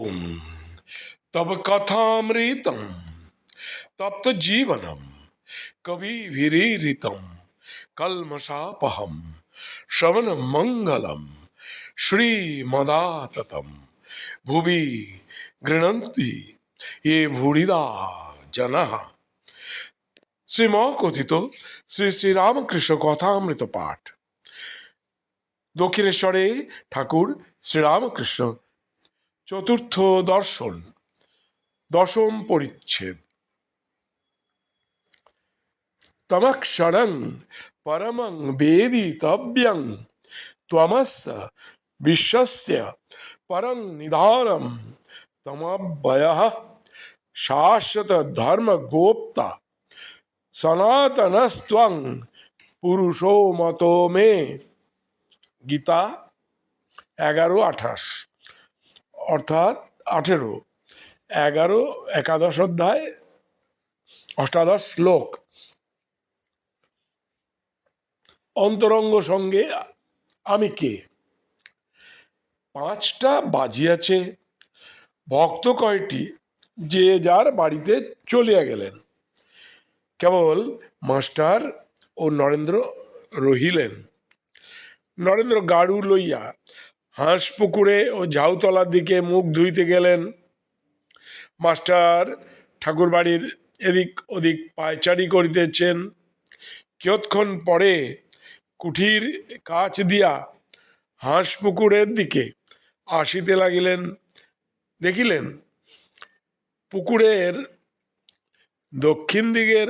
ओम तब कथामृतम तप्त जीवनम कवि विरीरितम कलमशापहम श्रवण मंगलम श्रीमदाततम भुवि गृणन्ति ये भूरिदा जनः শ্রীম কথিত শ্রী শ্রীরামকৃষ্ণ কথামৃত পাঠ দক্ষিণেশ্বরে ঠাকুর শ্রীরামকৃষ্ণ চতুর্থ দর্শন, দশম পরিচ্ছেদ। তমক্ষরং পরমং বেদিতব্যং, ত্বমস্য বিশ্বস্য পরং নিধানম তমব্যয় শাশ্বত ধর্ম গোপ্তা সনাতনস্ত্বং পুরুষো মতো মে। গীতা এগারো আঠাশ। অর্থাৎ আঠেরো, এগারো, একাদশ অধ্যায়, অষ্টাদশ শ্লোক। অন্তরঙ্গ সঙ্গে আমি কে? পাঁচটা বাজিয়াছে। ভক্ত কয়টি? যে যার বাড়িতে চলিয়া গেলেন। কেবল মাস্টার ও নরেন্দ্র রহিলেন। নরেন্দ্র গাড়ু লইয়া হাঁস পুকুরে ও ঝাউতলার দিকে মুখ ধুইতে গেলেন। মাস্টার ঠাকুর বাড়ির এদিক ওদিক পায়চারি করিতেছেন। কিয়ৎক্ষণ পরে কুঠির কাছ দিয়া হাঁস পুকুরের দিকে আসিতে লাগিলেন। দেখিলেন, পুকুরের দক্ষিণ দিকের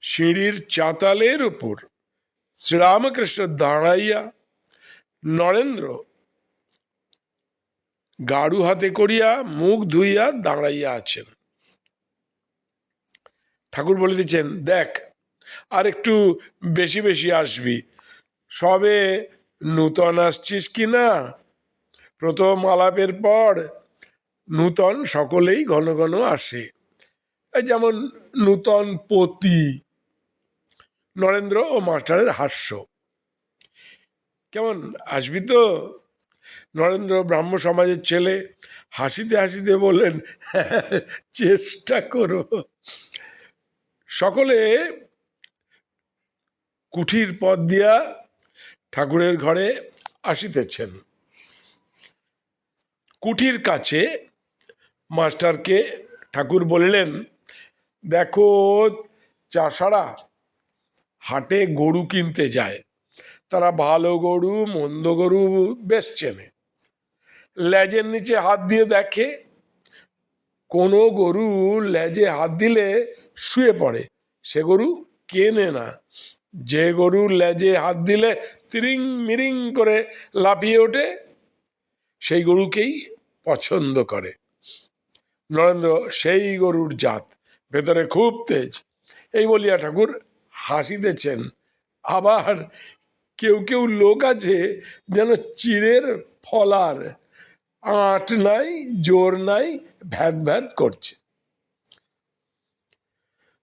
সিঁড়ির চাতালের উপর শ্রীরামকৃষ্ণ দাঁড়াইয়া নরেন্দ্র গাড়ু হাতে করিয়া মুখ ধুইয়া দাঁড়াইয়া আছেন। ঠাকুর বলে দিচ্ছেন, দেখ, আর একটু বেশি বেশি আসবি। সবে নূতন আসছিস কি না? প্রথম আলাপের পর নূতন সকলেই ঘন ঘন আসে। যেমন নূতন পতি, নরেন্দ্র ও মাস্টারের হাস্য। কেমন আসবি তো? নরেন্দ্র ব্রাহ্ম সমাজের ছেলে হাসিতে হাসিতে বললেন "হ্যাঁ, চেষ্টা করো। সকলে কুঠির পথ দিয়া ঠাকুরের ঘরে আসিতেছেন। কুঠির কাছে মাস্টারকে ঠাকুর বললেন দেখো চাষারা হাটে গরু কিনতে যায়। তারা ভালো গরু, মন্দ গরু বেশ চেনে। লেজের নিচে হাত দিয়ে দেখে, কোনো গরু লেজে হাত দিলে শুয়ে পড়ে, সে গরু কেনে না। যে গরু লেজে হাত দিলে তিরিং মিরিং করে লাফিয়ে ওঠে, সেই গরুকেই পছন্দ করে। নরেন্দ্র, সেই গরুর জাত, ভেতরে খুব তেজ। এই বলিয়া ঠাকুর হাসিতেছেন। আবার কেউ কেউ লোক আছে যেন চিড়ের ফলার। আঁট নাই, জোর নাই, ভ্যাদ ভ্যাদ করছে।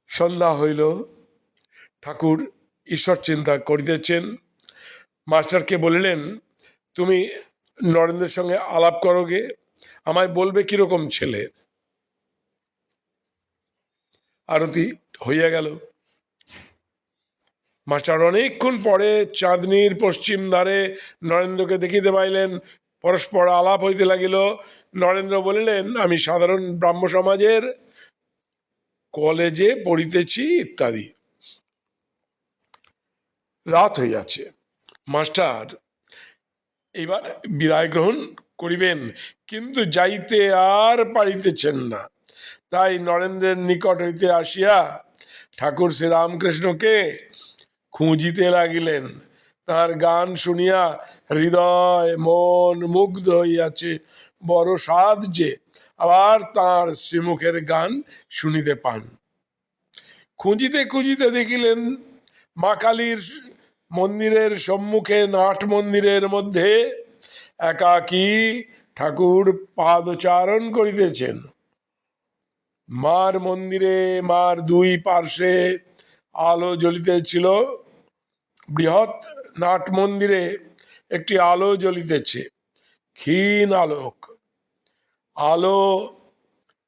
সন্ধ্যা হইল। ঠাকুর ঈশ্বর চিন্তা করিতেছেন। মাস্টারকে বলিলেন, তুমি নরেন্দ্রের সঙ্গে আলাপ করোগে আমায় বলবে কীরকম ছেলে? আরতি হইয়া গেল। মাস্টার অনেকক্ষণ পরে চাঁদনির পশ্চিম ধারে নরেন্দ্রকে দেখিতে পাইলেন। পরস্পর আলাপ হইতে লাগিল। নরেন্দ্র বলিলেন, আমি সাধারণ ব্রাহ্ম সমাজের কলেজে পড়িতেছি, ইত্যাদি। রাত হইয়াছে। মাস্টার, এবার বিদায় গ্রহণ করিবেন, কিন্তু যাইতে আর পারিতেছেন না। তাই নরেন্দ্রের নিকট হইতে আসিয়া ঠাকুর শ্রীরামকৃষ্ণকে খুঁজিতে লাগিলেন। তার গান শুনিয়া হৃদয় মন মুগ্ধ হইয়াছে। বড় সাধ যে, আবার তার শ্রীমুখের গান শুনিতে পান। খুঁজিতে খুঁজিতে দেখিলেন মা কালীর মন্দিরের সম্মুখে নাট মন্দিরের মধ্যে একাকী ঠাকুর পাদচারণ করিতেছেন। মার মন্দিরে মার দুই পার্শ্বে আলো জ্বলিতেছিল। বৃহৎ নাট মন্দিরে একটি আলো জ্বলিতেছে, ক্ষীণ আলোক। আলো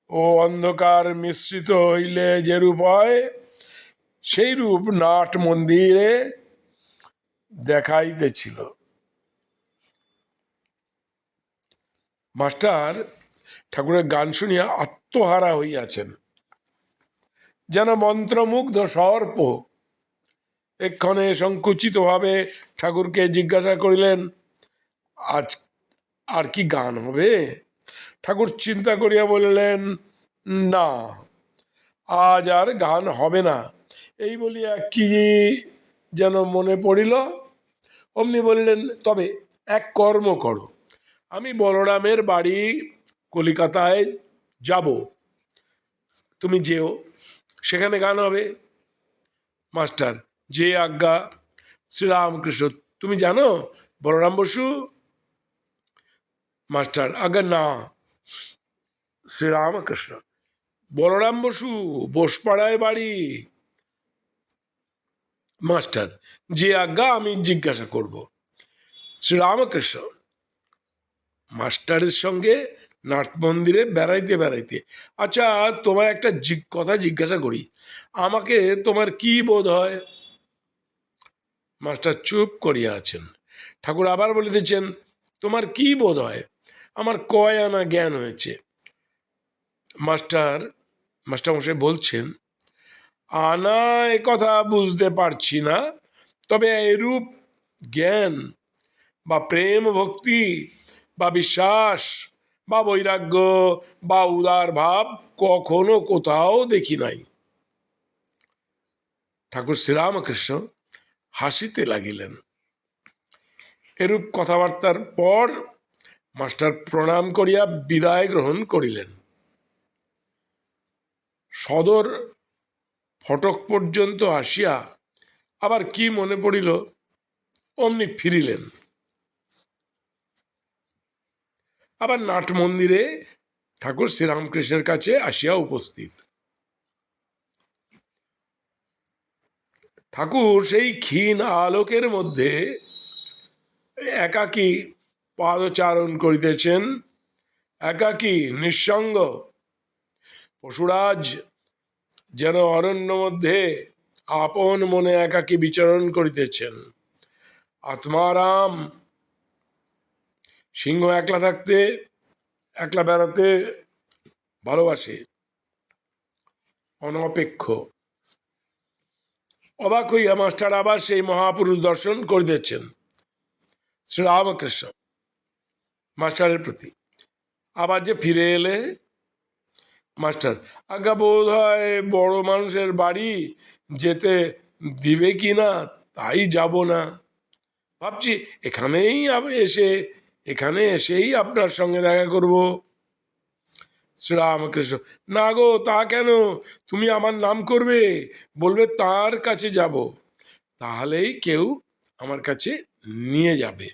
ও অন্ধকার মিশ্রিত হইলে যেরূপ হয়, সেই রূপ নাট মন্দিরে দেখাইতেছিল। মাস্টার ঠাকুরের গান শুনিয়া আত্মহারা হইয়াছেন। যেন মন্ত্রমুগ্ধ সর্প এক্ষণে সংকুচিতভাবে ঠাকুরকে জিজ্ঞাসা করিলেন, আজ আর কি গান হবে? ঠাকুর চিন্তা করিয়া বললেন, না, আজ আর গান হবে না। এই বলিয়া কি যেন মনে পড়িল, অমনি বললেন, তবে এক কর্ম করো। আমি বলরামের বাড়ি কলিকাতায় যাব। তুমি যেও, সেখানে গান হবে। মাস্টার যে আজ্ঞা শ্রীরামকৃষ্ণ, তুমি জানো বলরাম বসু? মাস্টার আজ্ঞা না শ্রীরামকৃষ্ণ। বলরাম বসু, বোসপাড়ায় বাড়ি। মাস্টার, যে আজ্ঞা আমি জিজ্ঞাসা করব। শ্রীরামকৃষ্ণ, মাস্টারের সঙ্গে নাট মন্দিরে বেড়াইতে বেড়াইতে। আচ্ছা তোমার একটা কথা জিজ্ঞাসা করি। আমাকে তোমার কি বোধ হয়? মাস্টার চুপ করিয়া আছেন। ঠাকুর আবার বলিতেছেন, তোমার কি বোধ হয়? আমার কয় আনা জ্ঞান হয়েছে? মাস্টার, মাস্টারমশাই বলছেন, আনা এ কথা বুঝতে পারছি না, তবে এরূপ জ্ঞান বা প্রেম ভক্তি বা বিশ্বাস বা বৈরাগ্য বা উদার ভাব কখনো কোথাও দেখি নাই। ঠাকুর শ্রীরামকৃষ্ণ হাসিতে লাগিলেন। এরূপ কথাবার্তার পর মাস্টার প্রণাম করিয়া বিদায় গ্রহণ করিলেন। সদর ফটক পর্যন্ত আসিয়া আবার কি মনে পড়িল, অমনি ফিরিলেন। আবার নাট মন্দিরে ঠাকুর শ্রীরামকৃষ্ণের কাছে আসিয়া উপস্থিত। ঠাকুর সেই ক্ষীণ আলোকের মধ্যে একাকী পাদচারণ করিতেছেন, একাকী নিঃসঙ্গ। পশুরাজ যেন অরণ্য মধ্যে আপন মনে একাকী বিচরণ করিতেছেন। আত্মারাম সিংহ একলা থাকতে, একলা বেড়াতে ভালোবাসে, অনপেক্ষ। অবাক হইয়া মাস্টার আবার সেই মহাপুরুষ দর্শন করিতেছেন শ্রীরামকৃষ্ণ, মাস্টারের প্রতি। আবার যে ফিরে এলে, মাস্টার, আজ্ঞা বোধ হয় বড় মানুষের বাড়ি যেতে দিবে কি না? তাই যাব না। ভাবছি, এখানেই এসে, এখানে এসেই আপনার সঙ্গে দেখা করব। শ্রীরামকৃষ্ণ, না গো, তা কেন? তুমি আমার নাম করবে, বলবে তার কাছে যাব। তাহলেই কেউ আমার কাছে নিয়ে যাবে।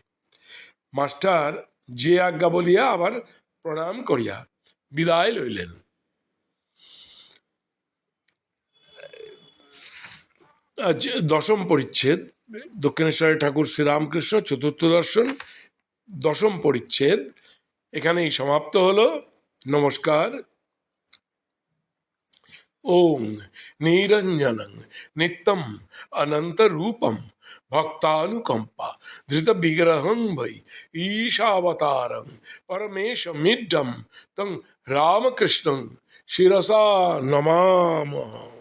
মাস্টার যে আজ্ঞা বলিয়া আবার প্রণাম করিয়া বিদায় লইলেন। দশম পরিচ্ছেদ, দক্ষিণেশ্বরের ঠাকুর শ্রীরামকৃষ্ণ চতুর্থ দর্শন, দশম পরিচ্ছেদ, এখানেই সমাপ্ত হলো। नमस्कार। ओम निरंजन नित्यम अनंत रूपम भक्तानुकंपा धृत विग्रह वै ईशावतार परमेश परमेशमिड्डं तं रामकृष्ण शिरसा नमामः।